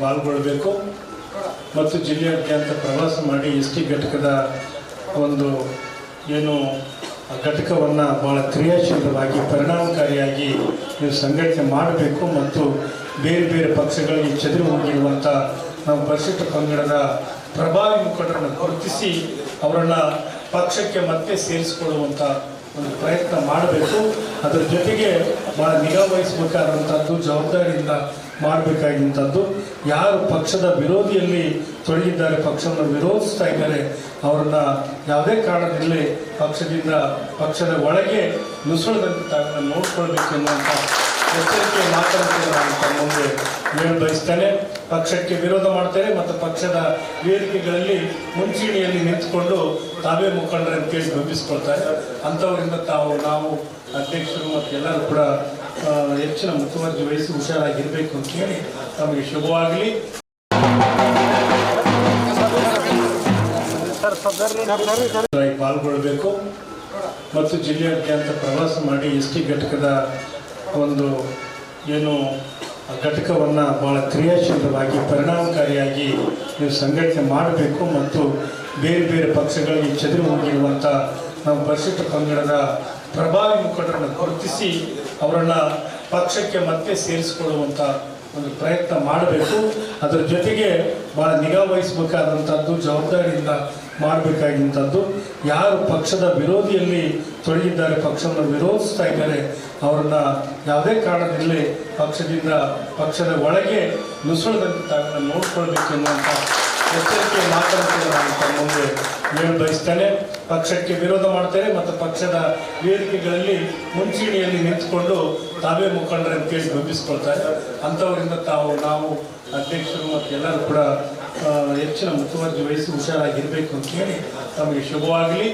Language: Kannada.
ಪಾಲ್ಗೊಳ್ಳಬೇಕು ಮತ್ತು ಜಿಲ್ಲೆಯಾದ್ಯಂತ ಪ್ರವಾಸ ಮಾಡಿ ಎಸ್ ಟಿ ಘಟಕದ ಒಂದು ಏನು ಘಟಕವನ್ನು ಭಾಳ ಕ್ರಿಯಾಶೀಲವಾಗಿ, ಪರಿಣಾಮಕಾರಿಯಾಗಿ ನೀವು ಸಂಘಟನೆ ಮಾಡಬೇಕು ಮತ್ತು ಬೇರೆ ಬೇರೆ ಪಕ್ಷಗಳಿಗೆ ಚದುರಿ ಹೋಗಿರುವಂಥ ನಮ್ಮ ಪರಿಶಿಷ್ಟ ಪಂಗಡದ ಪ್ರಭಾವಿ ಮುಖಂಡರನ್ನು ಗುರುತಿಸಿ ಅವರನ್ನು ಪಕ್ಷಕ್ಕೆ ಮತ್ತೆ ಸೇರಿಸಿಕೊಳ್ಳುವಂಥ ಒಂದು ಪ್ರಯತ್ನ ಮಾಡಬೇಕು. ಅದರ ಜೊತೆಗೆ ಭಾಳ ನಿಗಾ ವಹಿಸಬೇಕಾದಂಥದ್ದು, ಜವಾಬ್ದಾರಿಯಿಂದ ಮಾಡಬೇಕಾಗಿಂಥದ್ದು ಯಾರು ಪಕ್ಷದ ವಿರೋಧಿಯಲ್ಲಿ ತೊಡಗಿದ್ದಾರೆ, ಪಕ್ಷವನ್ನು ವಿರೋಧಿಸ್ತಾ ಇದ್ದಾರೆ, ಅವರನ್ನ ಯಾವುದೇ ಕಾರಣದಲ್ಲಿ ಪಕ್ಷದಿಂದ, ಪಕ್ಷದ ಒಳಗೆ ನುಸುಳದಂತೆ ನೋಡ್ಕೊಳ್ಬೇಕು ಎನ್ನುವಂಥ ಎಚ್ಚರಿಕೆ ಮಾತನಾಡ್ತೀನಿ ನಾನು ತಮ್ಮ ಮುಂದೆ ಹೇಳ ಬಯಸ್ತೇನೆ, ಪಕ್ಷಕ್ಕೆ ವಿರೋಧ ಮಾಡ್ತೇನೆ ಮತ್ತು ಪಕ್ಷದ ವೇದಿಕೆಗಳಲ್ಲಿ ಮುಂಚೂಣಿಯಲ್ಲಿ ನಿಂತುಕೊಂಡು ತಾವೇ ಮುಖಂಡರನ್ನು ಕೇಳಿ ಬಂಬಿಸ್ಕೊಳ್ತಾರೆ ಅಂಥವರಿಂದ ತಾವು, ನಾವು ಅಧ್ಯಕ್ಷರು ಮತ್ತು ಎಲ್ಲರೂ ಕೂಡ ಹೆಚ್ಚಿನ ಮುತುವರ್ಜಿ ವಹಿಸಿ ಹುಷಾರಾಗಿರಬೇಕು ಅಂತ ಹೇಳಿ ತಮಗೆ ಶುಭವಾಗಲಿ. ಪಾಲ್ಗೊಳ್ಬೇಕು ಮತ್ತು ಜಿಲ್ಲೆಯಾದ್ಯಂತ ಪ್ರವಾಸ ಮಾಡಿ ಎಸ್ ಟಿ ಘಟಕದ ಒಂದು ಏನು ಘಟಕವನ್ನು ಭಾಳ ಕ್ರಿಯಾಶೀಲವಾಗಿ, ಪರಿಣಾಮಕಾರಿಯಾಗಿ ನೀವು ಸಂಘಟನೆ ಮಾಡಬೇಕು ಮತ್ತು ಬೇರೆ ಬೇರೆ ಪಕ್ಷಗಳಿಗೆ ಚದುರಿ ಹೋಗಿರುವಂಥ ನಮ್ಮ ಪರಿಶಿಷ್ಟ ಪಂಗಡದ ಪ್ರಭಾವಿ ಮುಖಂಡರನ್ನು ಗುರುತಿಸಿ ಅವರನ್ನು ಪಕ್ಷಕ್ಕೆ ಮತ್ತೆ ಸೇರಿಸಿಕೊಳ್ಳುವಂಥ ಒಂದು ಪ್ರಯತ್ನ ಮಾಡಬೇಕು. ಅದರ ಜೊತೆಗೆ ಭಾಳ ನಿಗಾ ವಹಿಸಬೇಕಾದಂಥದ್ದು ಜವಾಬ್ದಾರಿಯಿಂದ ಮಾಡಬೇಕಾಗಿಂಥದ್ದು ಯಾರು ಪಕ್ಷದ ವಿರೋಧಿಯಲ್ಲಿ ತೊಡಗಿದ್ದಾರೆ ಪಕ್ಷವನ್ನು ವಿರೋಧಿಸ್ತಾ ಇದ್ದಾರೆ. ಅವರನ್ನು ಯಾವುದೇ ಕಾರಣದಲ್ಲಿ ಪಕ್ಷದಿಂದ, ಪಕ್ಷದ ಒಳಗೆ ನುಸುಳದಂತೆ ತಾವನ್ನು ನೋಡ್ಕೊಳ್ಬೇಕು ಎನ್ನುವಂಥ ಎಚ್ಚರಿಕೆ ಮಾತಾಡ್ತೇನೆ ನಾನು ಮುಂದೆ ಹೇಳ ಬಯಸ್ತೇನೆ ಪಕ್ಷಕ್ಕೆ ವಿರೋಧ ಮಾಡ್ತೇನೆ ಮತ್ತು ಪಕ್ಷದ ವೇದಿಕೆಗಳಲ್ಲಿ ಮುಂಚೂಣಿಯಲ್ಲಿ ನಿಂತುಕೊಂಡು ತಾವೇ ಮುಖಂಡರನ್ನು ಕೇಳಿ ಬಂಬಿಸ್ಕೊಳ್ತಾರೆ ಅಂಥವರಿಂದ ತಾವು, ನಾವು ಅಧ್ಯಕ್ಷರು ಮತ್ತು ಎಲ್ಲರೂ ಕೂಡ ಹೆಚ್ಚಿನ ಮುತುವರ್ಜಿ ವಹಿಸಿ ಹುಷಾರಾಗಿರಬೇಕು ಅಂತ ಹೇಳಿ ತಮಗೆ ಶುಭವಾಗಲಿ.